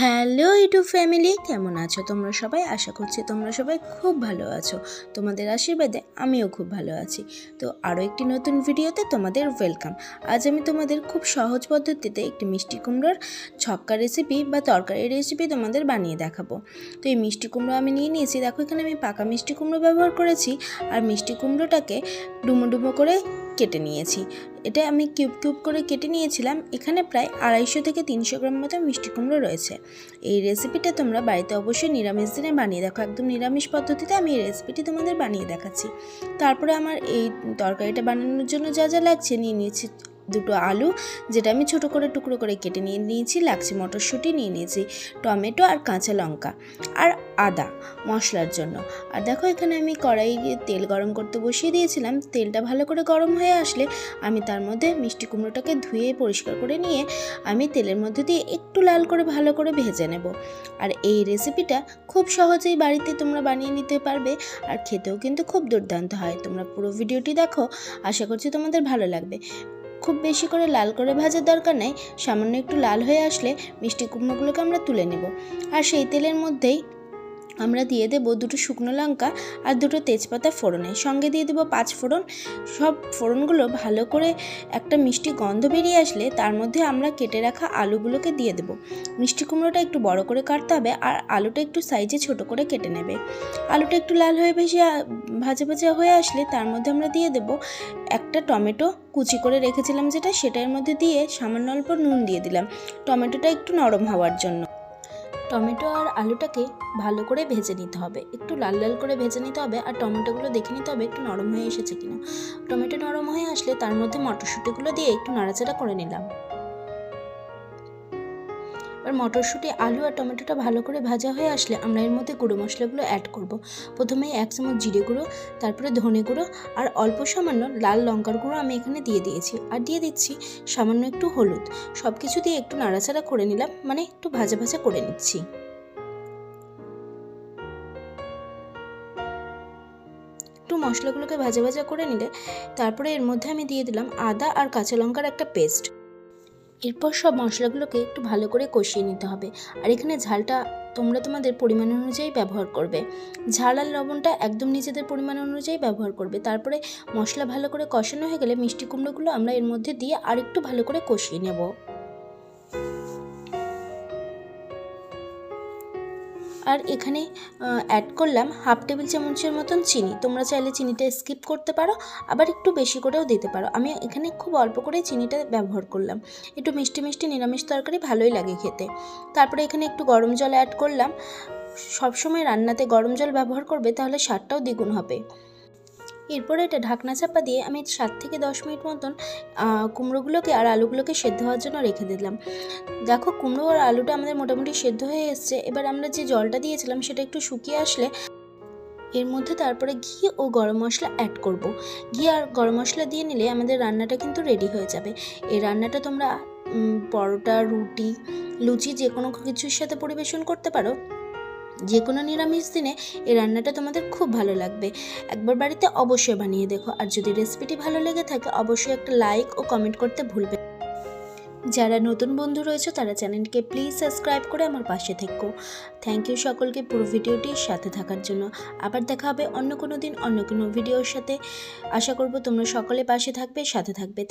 Hello YouTube family, কেমন আছো তোমরা সবাই? আশা করছি তোমরা সবাই খুব ভালো আছো। তোমাদের আশীর্বাদে আমিও খুব ভালো আছি। তো আরও একটি নতুন ভিডিওতে তোমাদের ওয়েলকাম আজ আমি তোমাদের খুব সহজ পদ্ধতিতে একটি মিষ্টি কুমড়োর ছক্কা রেসিপি বা তরকারি রেসিপি তোমাদের বানিয়ে দেখাবো। তো এই মিষ্টি কুমড়ো আমি নিয়ে নিয়েছি। দেখো এখানে আমি পাকা মিষ্টি কুমড়ো ব্যবহার করেছি। আর মিষ্টি কুমড়োটাকে ডুমো ডুমো করে কেটে নিয়েছি। এটা আমি কিউব কিউব করে কেটে নিয়েছিলাম। এখানে প্রায় আড়াইশো থেকে তিনশো গ্রাম মতো মিষ্টি কুমড়ো রয়েছে। এই রেসিপিটা তোমরা বাড়িতে অবশ্যই নিরামিষ দিনে বানিয়ে দেখো। একদম নিরামিষ পদ্ধতিতে আমি এই রেসিপিটি তোমাদের বানিয়ে দেখাচ্ছি। তারপরে আমার এই তরকারিটা বানানোর জন্য যা যা লাগছে নিয়ে নিয়েছি। দুটো আলু, যেটা আমি ছোট করে টুকরো করে কেটে নিয়ে নিয়েছি লাগছে মটরশুঁটি নিয়ে নিয়েছি, টমেটো আর কাঁচা লঙ্কা আর আদা মশলার জন্য। আর দেখো এখানে আমি কড়াই তেল গরম করতে বসিয়ে দিয়েছিলাম। তেলটা ভালো করে গরম হয়ে আসলে আমি তার মধ্যে মিষ্টি কুমড়োটাকে ধুয়ে পরিষ্কার করে নিয়ে আমি তেলের মধ্যে দিয়ে একটু লাল করে ভালো করে ভেজে নেব। আর এই রেসিপিটা খুব সহজেই বাড়িতে তোমরা বানিয়ে নিতে পারবে আর খেতেও কিন্তু খুব দুর্দান্ত হয়। তোমরা পুরো ভিডিওটি দেখো, আশা করছি তোমাদের ভালো লাগবে। খুব বেশি করে লাল করে ভাজার দরকার নেই, সামান্য একটু লাল হয়ে আসলে মিষ্টি কুমড়োগুলোকে আমরা তুলে নেব। আর সেই তেলের মধ্যেই আমরা দিয়ে দেবো দুটো শুকনো লঙ্কা আর দুটো তেজপাতা ফোড়নে। সঙ্গে দিয়ে দেবো পাঁচ ফোড়ন। সব ফোড়নগুলো ভালো করে একটা মিষ্টি গন্ধ বেরিয়ে আসলে তার মধ্যে আমরা কেটে রাখা আলুগুলোকে দিয়ে দেবো। মিষ্টি কুমড়োটা একটু বড় করে কাটতে হবে আর আলুটা একটু সাইজে ছোট করে কেটে নেবে। আলুটা একটু লাল হয়ে বেশি ভাজা ভাজা হয়ে আসলে তার মধ্যে আমরা দিয়ে দেবো একটা টমেটো কুচি করে রেখেছিলাম যেটা সেটার মধ্যে দিয়ে সামান্য অল্প নুন দিয়ে দিলাম। টমেটোটা একটু নরম হওয়ার জন্য। টমেটো আর আলুটাকে ভালো করে ভেজে নিতে হবে। একটু লাল লাল করে ভেজে নিতে হবে আর টমেটোগুলো দেখে নিতে হবে একটু নরম হয়ে এসেছে কিনা। টমেটো নরম হয়ে আসলে তার মধ্যে মটরশুঁটিগুলো দিয়ে একটু নাড়াচাড়া করে নিলাম। এবার মটরশুঁটি, আলু আর টমেটোটা ভালো করে ভাজা হয়ে আসলে আমরা এর মধ্যে গুঁড়ো মশলাগুলো অ্যাড করব। প্রথমে এক চামচ জিরে গুঁড়ো, তারপরে ধনে গুঁড়ো আর অল্প সামান্য লাল লঙ্কার গুঁড়ো আমি এখানে দিয়ে দিয়েছি। আর দিয়ে দিচ্ছি সামান্য একটু হলুদ। সব কিছু দিয়ে একটু নাড়াচাড়া করে নিলাম মানে একটু ভাজা ভাজা করে নিচ্ছি। একটু মশলাগুলোকে ভাজা ভাজা করে নিলে, তারপরে এর মধ্যে আমি দিয়ে দিলাম আদা আর কাঁচা লঙ্কার একটা পেস্ট এরপর সব মশলাগুলোকে একটু ভালো করে কষিয়ে নিতে হবে। আর এখানে ঝালটা তোমরা তোমাদের পরিমাণ অনুযায়ী ব্যবহার করবে। ঝাল আর লবণটা একদম নিজেদের পরিমাণ অনুযায়ী ব্যবহার করবে। তারপরে মশলা ভালো করে কষানো হয়ে গেলে মিষ্টি কুমড়োগুলো আমরা এর মধ্যে দিয়ে আর একটু ভালো করে কষিয়ে নেব। আর এখানে অ্যাড করলাম হাফ টেবিল চামচের মতন চিনি। তোমরা চাইলে চিনিটা স্কিপ করতে পারো, আবার একটু বেশি করেও দিতে পারো। আমি এখানে খুব অল্প করে চিনিটা ব্যবহার করলাম। একটু মিষ্টি মিষ্টি নিরামিষ তরকারি ভালোই লাগে খেতে। তারপরে এখানে একটু গরম জল অ্যাড করলাম। সবসময় রান্নাতে গরম জল ব্যবহার করবে, তাহলে স্বাদটাও দ্বিগুণ হবে। এরপরে এটা ঢাকনা চাপা দিয়ে আমি সাত থেকে দশ মিনিট মতন কুমড়োগুলোকে আর আলুগুলোকে সেদ্ধ হওয়ার জন্য রেখে দিলাম। দেখো, কুমড়ো আর আলুটা আমাদের মোটামুটি সেদ্ধ হয়ে এসছে। এবার আমরা যে জলটা দিয়েছিলাম, সেটা একটু শুকিয়ে আসলে এর মধ্যে তারপরে ঘি ও গরম মশলা অ্যাড করব। ঘি আর গরম মশলা দিয়ে নিলে আমাদের রান্নাটা কিন্তু রেডি হয়ে যাবে। এই রান্নাটা তোমরা পরোটা, রুটি, লুচি যে কোনো কিছুর সাথে পরিবেশন করতে পারো। যে কোনো নিরামিষ দিনে এই রান্নাটা তোমাদের খুব ভালো লাগবে। একবার বাড়িতে অবশ্যই বানিয়ে দেখো। আর যদি রেসিপিটি ভালো লেগে থাকে, অবশ্যই একটা লাইক ও কমেন্ট করতে ভুলবে যারা নতুন বন্ধু রয়েছে, তারা চ্যানেলকে প্লিজ সাবস্ক্রাইব করে আমার পাশে থেকো। থ্যাংক ইউ সকলকে পুরো ভিডিওটির সাথে থাকার জন্য। আবার দেখা হবে অন্য কোনো দিন অন্য কোনো ভিডিওর সাথে। আশা করব তোমরা সকলে পাশে থাকবে, সাথে থাকবে।